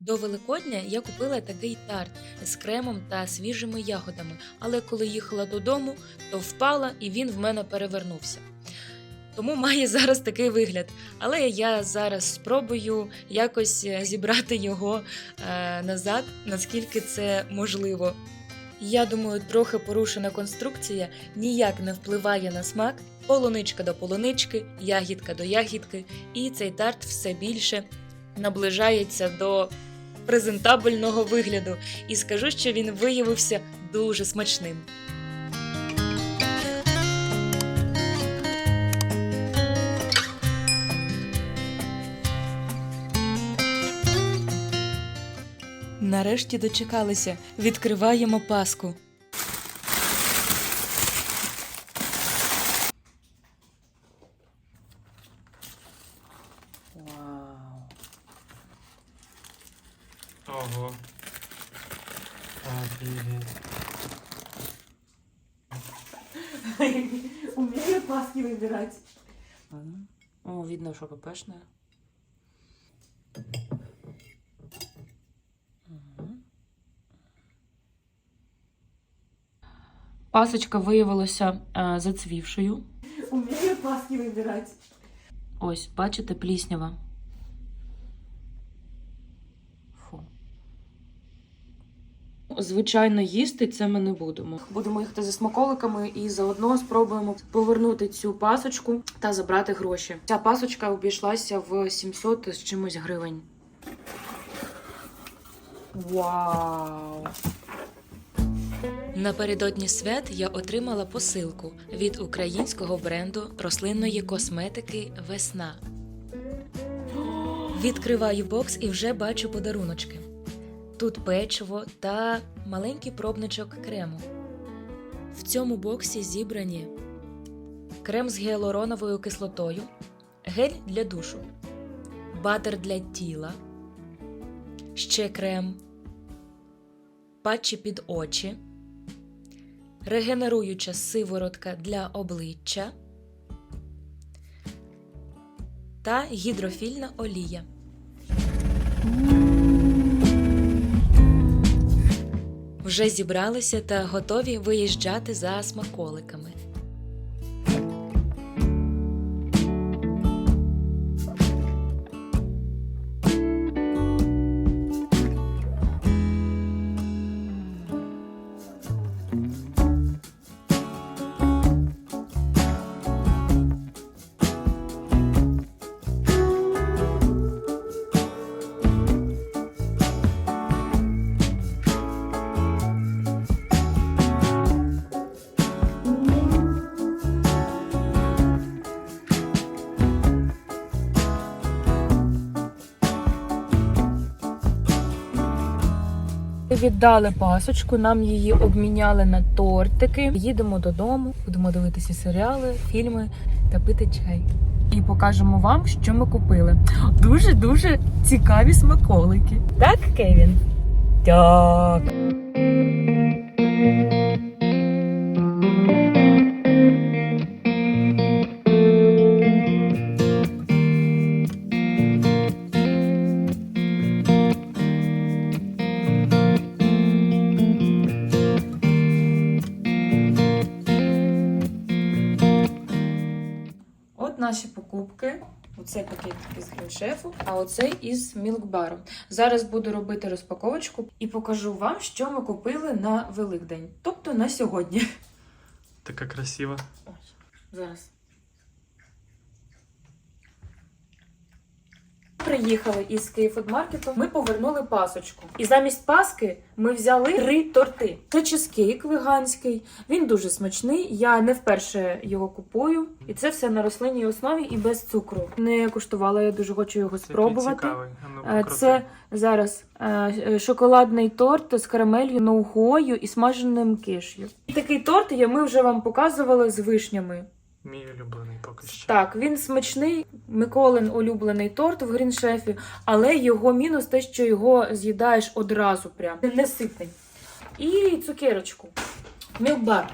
До Великодня я купила такий тарт з кремом та свіжими ягодами, але коли їхала додому, то впала і він в мене перевернувся. Тому має зараз такий вигляд. Але я зараз спробую якось е, зібрати його е, назад, наскільки це можливо. Я думаю, трохи порушена конструкція ніяк не впливає на смак. Полуничка до полунички, ягідка до ягідки, і цей тарт все більше наближається до презентабельного вигляду. І скажу, що він виявився дуже смачним. Нарешті дочекалися. Відкриваємо паску. Ого. Офігеть. Умею паски выбирать. О, видно, что ППшная. Пасочка виявилася е, зацвівшою. Умею паски выбирать. Ось, бачите, пліснява. Звичайно, їсти це ми не будемо. Будемо їхати за смаколиками і заодно спробуємо повернути цю пасочку та забрати гроші. Ця пасочка обійшлася в 700 з чимось гривень. Вау! Напередодні свят я отримала посилку від українського бренду рослинної косметики Весна. Відкриваю бокс і вже бачу подаруночки. Тут печиво та маленький пробничок крему. В цьому боксі зібрані крем з гіалуроновою кислотою, гель для душу, батер для тіла, ще крем, патчі під очі регенеруюча сиворотка для обличчя та гідрофільна олія. Вже зібралися та готові виїжджати за смаколиками. Віддали пасочку, нам її обміняли на тортики. Їдемо додому, будемо дивитися серіали, фільми та пити чай. І покажемо вам, що ми купили. Дуже дуже цікаві смаколики. Так, Кевін? Так. Оцей пакетик із гріншефу, а оцей із мілкбару. Зараз буду робити розпаковочку і покажу вам, що ми купили на Великдень. Тобто на сьогодні. Така красива. Зараз. Приїхали із Київфудмаркету, ми повернули пасочку. І замість паски ми взяли три торти. Це чизкейк веганський. Він дуже смачний. Я не вперше його купую. І це все на рослинній основі і без цукру. Не куштувала, я дуже хочу його спробувати. ну, Е. Це зараз е, е, шоколадний торт з карамелью, ноухою і смаженим киш'ю. І такий торт я ми вже вам показували з вишнями. Мій улюблений поки що. Так, він смачний. Миколин улюблений торт в гріншефі, але його мінус те, що його з'їдаєш одразу прям. Не ситний. І цукерочку. Мілкбар.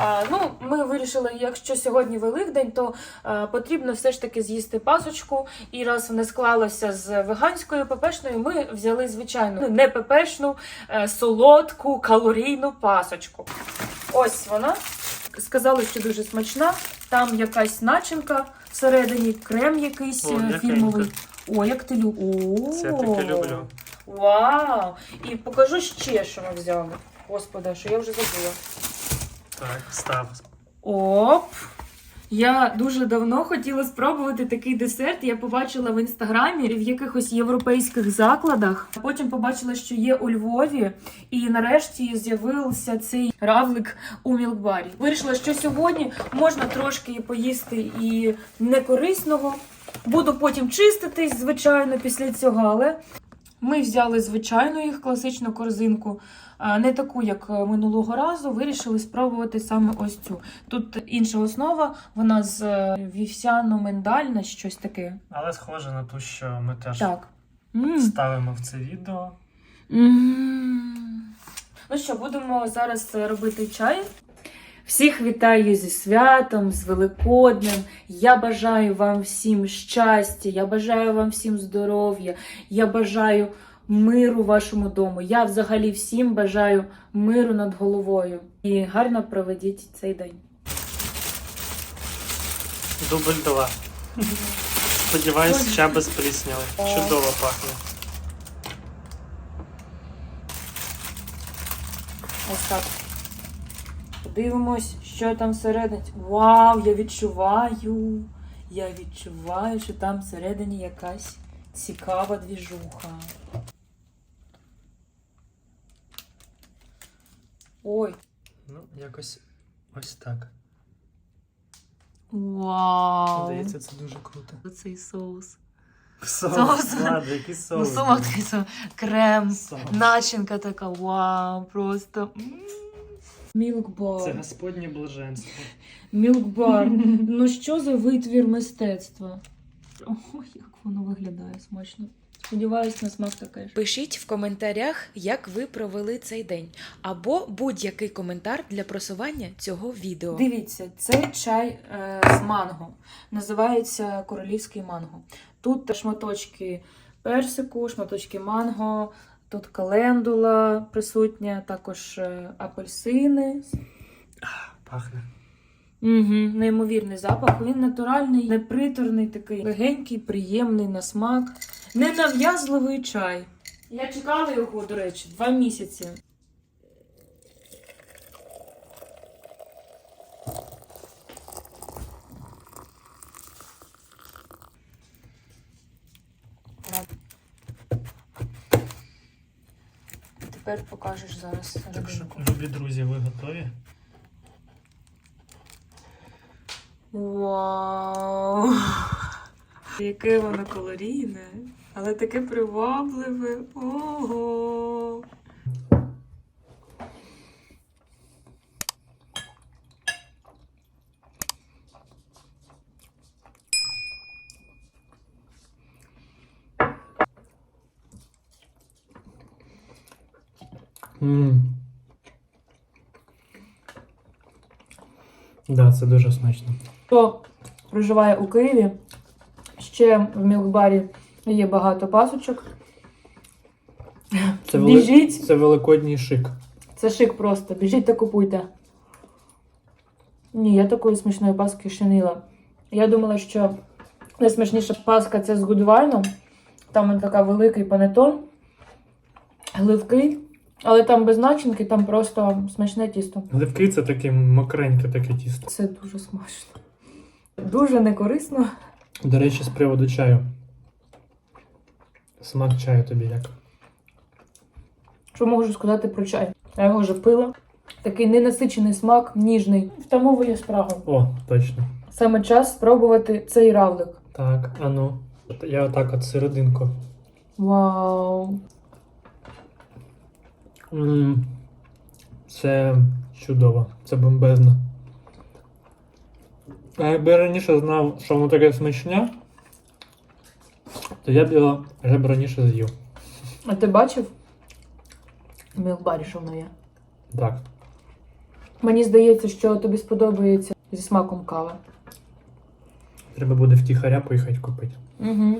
А, ну, ми вирішили, якщо сьогодні Великдень, то а, потрібно все ж таки з'їсти пасочку. І раз не склалося з веганською пепешною, ми взяли звичайну ну, не пепешну, е, солодку, калорійну пасочку. Ось вона. Сказали, що дуже смачна. Там якась начинка всередині, крем якийсь О, е, м'якенька. фірмовий. О, як ти любиш. Це я таке люблю. Вау! І покажу ще, що ми взяли. Господи, що я вже забула. Так, став. Оп! Я дуже давно хотіла спробувати такий десерт. Я побачила в інстаграмі в якихось європейських закладах. Потім побачила, що є у Львові, і нарешті з'явився цей равлик у мілкбарі. Вирішила, що сьогодні можна трошки поїсти і некорисного. Буду потім чиститись, звичайно, після цього, але ми взяли звичайну їх класичну корзинку, не таку, як е, минулого разу. Вирішили спробувати саме ось цю. Тут інша основа, вона з е, вівсяно-миндальна, щось таке. Але схоже на ту, що ми теж Так. Ставимо в це відео. М. Ну що, будемо зараз е, робити чай. Всіх вітаю зі святом, з Великоднем. Я бажаю вам всім щастя, я бажаю вам всім здоров'я, я бажаю миру вашому дому. Я взагалі всім бажаю миру над головою. І гарно проведіть цей день. Дубль 2. Сподіваюсь, ще без плісняви. Чудово пахне. Ось так. Подивимось, що там всередині. Вау, я відчуваю. Я відчуваю, що там всередині якась цікава двіжуха. Ой. Ну, якось ось так. Вау. Здається, це дуже круто. Оцей соус. Соус, Соус. ладно, який Ну, соус. солодкий соус. Крем. Соус. Начинка така, вау, просто. Мілкбар. Це господнє блаженство. Мілкбар. Ну що за витвір мистецтва? Ой, як воно виглядає смачно. Сподіваюсь, на смак таке ж. Пишіть в коментарях, як ви провели цей день, або будь-який коментар для просування цього відео. Дивіться, цей чай е, з манго. Називається королівський манго. Тут шматочки персику, шматочки манго, тут календула присутня, також е, апельсини. Пахне. Угу, неймовірний запах. Він натуральний, неприторний, такий легенький, приємний на смак. Ненав'язливий чай. Я чекала його, до речі, два місяці. Тепер покажеш зараз Так що, любі друзі, ви готові? Вау! Яке воно калорійне, але таке привабливе. Ого! Ммм. Да, це дуже смачно. Хто проживає у Києві, ще в мілкбарі є багато пасочок. Це, Біжіть. це великодній шик. Це шик просто. Біжіть та купуйте. Ні, я такої смачної паски ще не їла. Я думала, що найсмачніша паска це з гудвайном. Там він така великий панетон, гливкий, але там без начинки, там просто смачне тісто. Гливки це таке мокреньке таке тісто. Це дуже смачно. Дуже некорисно. До речі, з приводу чаю. Смак чаю тобі як? Що можу сказати про чай? Я його вже пила. Такий ненасичений смак, ніжний. Втамовує спрагу. О, точно. Саме час спробувати цей равлик. Так, а ну. Я отак от серединку. Вау! Це чудово, це бомбезно. А якби я раніше знав, що воно таке смачне, то я б його вже б раніше з'їв. А ти бачив? В мілкбарі, що воно є? Так. Мені здається, що тобі сподобається зі смаком кава. Треба буде втіхаря поїхати купити. Угу.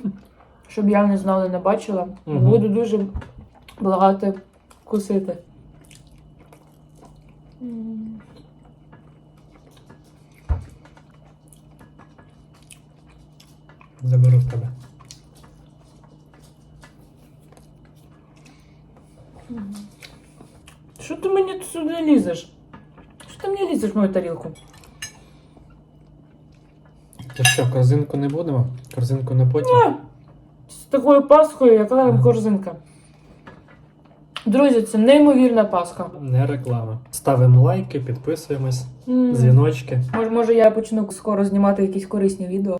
Щоб я не знала, не бачила. Мгм. Буду дуже благати вкусити. Заберу в тебе. Що ти мені сюди лізеш? Що ти мені лізеш в мою тарілку? Та що, корзинку не будемо? Корзинку не потім? А, з такою паскою, яка там корзинка. Друзі, це неймовірна паска. Не реклама. Ставимо лайки, підписуємось, М. дзвіночки. Може, може, я почну скоро знімати якісь корисні відео.